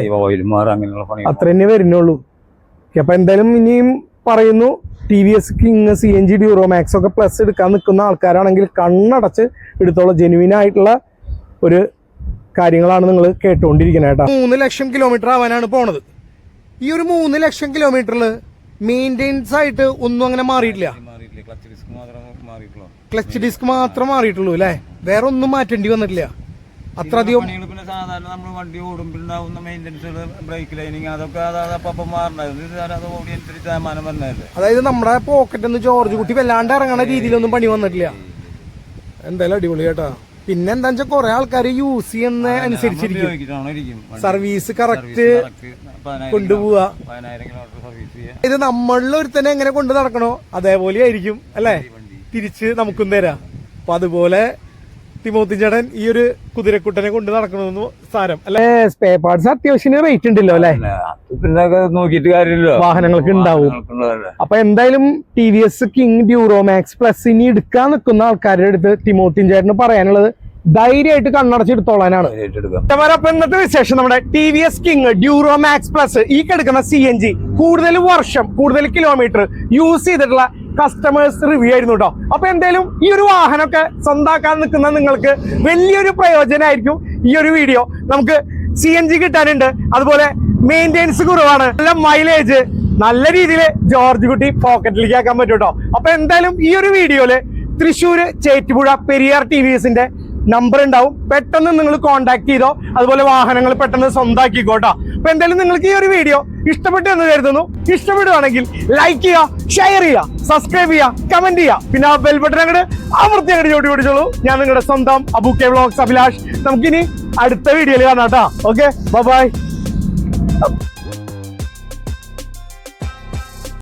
അങ്ങനെയുള്ള പണി അത്ര തന്നെ വരുന്നുള്ളൂ. അപ്പൊ എന്തായാലും ഇനിയും പറയുന്നു T V S King C N G Duromax ഒക്കെ പ്ലസ് എടുക്കാൻ നിൽക്കുന്ന ആൾക്കാരാണെങ്കിൽ കണ്ണടച്ച് എടുത്തോളം. ജെനുവിൻ ആയിട്ടുള്ള ഒരു കാര്യങ്ങളാണ് നിങ്ങൾ കേട്ടുകൊണ്ടിരിക്കുന്നത് കേട്ടോ. മൂന്ന് ലക്ഷം കിലോമീറ്റർ ആവാനാണ് പോണത്. ഈ ഒരു മൂന്ന് ലക്ഷം കിലോമീറ്ററിൽ മെയിന്റെയിൻസ് ആയിട്ട് ഒന്നും അങ്ങനെ മാറിയിട്ടില്ല. ക്ലച്ച് ഡിസ്ക് മാത്രം മാറിയിട്ടുള്ളൂ. ക്ലച്ച് ഡിസ്ക് മാത്രം മാറിയിട്ടുള്ളൂ അല്ലേ? വേറെ ഒന്നും മാറ്റേണ്ടി വന്നിട്ടില്ല. അത്ര അധികം പണികൾ പിന്നെ സാധാരണ നമ്മൾ വണ്ടി ഓടുമ്പോഴുണ്ടാവുന്ന മെയിന്റെനൻസുകൾ ബ്രേക്ക് ലൈനിങ് അതൊക്കെ അതായത് അപ്പം മാറണ്ടായിരുന്നു ഇത് അത് ഓടി അനുസരിച്ച് ശതമാനം വന്നതല്ലേ? അതായത് നമ്മുടെ പോക്കറ്റ് ഒന്ന് ജോർജ് കുട്ടി വല്ലാണ്ട് ഇറങ്ങണ രീതിയിലൊന്നും പണി വന്നിട്ടില്ല. എന്തായാലും അടിപൊളി കേട്ടോ. പിന്നെ എന്താ വെച്ചാൽ കുറെ ആൾക്കാർ യൂസ് ചെയ്യുന്ന അനുസരിച്ചിരിക്കും. സർവീസ് കറക്റ്റ് കൊണ്ടുപോവാ. ഇത് നമ്മളിൽ ഒരുത്തനെ എങ്ങനെ കൊണ്ടു നടക്കണോ? അതേപോലെ ആയിരിക്കും അല്ലെ? തിരിച്ച് നമുക്കും തരാം. അപ്പൊ അതുപോലെ തിമോത്തി ചേട്ടൻ ഈ ഒരു കുതിരക്കുട്ടനെ കൊണ്ട് നടക്കണമെന്ന് സാരം അല്ലെ? സ്പേ പാർട്സ് അത്യാവശ്യം റേറ്റ് ഉണ്ടല്ലോ അല്ലെ? നോക്കിയിട്ട് കാര്യമില്ലല്ലോ. വാഹനങ്ങൾക്ക് ഉണ്ടാവും. അപ്പൊ എന്തായാലും T V S King Duromax plus ഇനി എടുക്കാൻ നിൽക്കുന്ന ആൾക്കാരുടെ അടുത്ത് തിമോത്തിൻ ചേട്ടന് പറയാനുള്ളത് ധൈര്യമായിട്ട് കണ്ണടച്ചെടുത്തോളാനാണ് അപ്പൊ ഇന്നത്തെ വിശേഷം നമ്മുടെ T V S King Duromax plus ഈ കിടക്കുന്ന സി എൻ ജി കൂടുതൽ വർഷം കൂടുതൽ കിലോമീറ്റർ യൂസ് ചെയ്തിട്ടുള്ള കസ്റ്റമേഴ്സ് റിവ്യൂ ആയിരുന്നു കേട്ടോ അപ്പൊ എന്തായാലും ഈ ഒരു വാഹനമൊക്കെ സ്വന്താക്കാൻ നിൽക്കുന്ന നിങ്ങൾക്ക് വലിയൊരു പ്രയോജനമായിരിക്കും ഈ ഒരു വീഡിയോ നമുക്ക് സി എൻ ജി കിട്ടാനുണ്ട്. അതുപോലെ മെയിന്റെനൻസ് കുറവാണ്. നല്ല മൈലേജ് നല്ല രീതിയിൽ ജോർജ് കുട്ടി പോക്കറ്റിലേക്ക് ആക്കാൻ പറ്റും കേട്ടോ അപ്പൊ എന്തായാലും ഈ ഒരു വീഡിയോയിൽ തൃശ്ശൂര് ചേറ്റുപുഴ പെരിയാർ ടി വി എസിന്റെ നമ്പർ ഉണ്ടാവും. പെട്ടെന്ന് നിങ്ങൾ കോൺടാക്ട് ചെയ്തോ. അതുപോലെ വാഹനങ്ങൾ പെട്ടെന്ന് സ്വന്തമാക്കിക്കോട്ടോ അപ്പൊ എന്തായാലും നിങ്ങൾക്ക് ഈ ഒരു വീഡിയോ ഇഷ്ടപ്പെട്ടു എന്ന് കരുതുന്നു. ഇഷ്ടപ്പെടുവാണെങ്കിൽ ലൈക്ക് ചെയ്യുക ഷെയർ ചെയ്യുക സബ്സ്ക്രൈബ് ചെയ്യുക കമന്റ് ചെയ്യുക. പിന്നെ ആ ബെൽ ബട്ടൺ അങ്ങോട്ട് അമർത്തി അങ്ങോട്ട് ചോട്ടി പിടിച്ചോളൂ. ഞാൻ നിങ്ങളുടെ സ്വന്തം അബു കെ വ്ളോഗ്സ് അഭിലാഷ്. നമുക്കിനി അടുത്ത വീഡിയോയിൽ കാണാം കേട്ടോ. Okay bye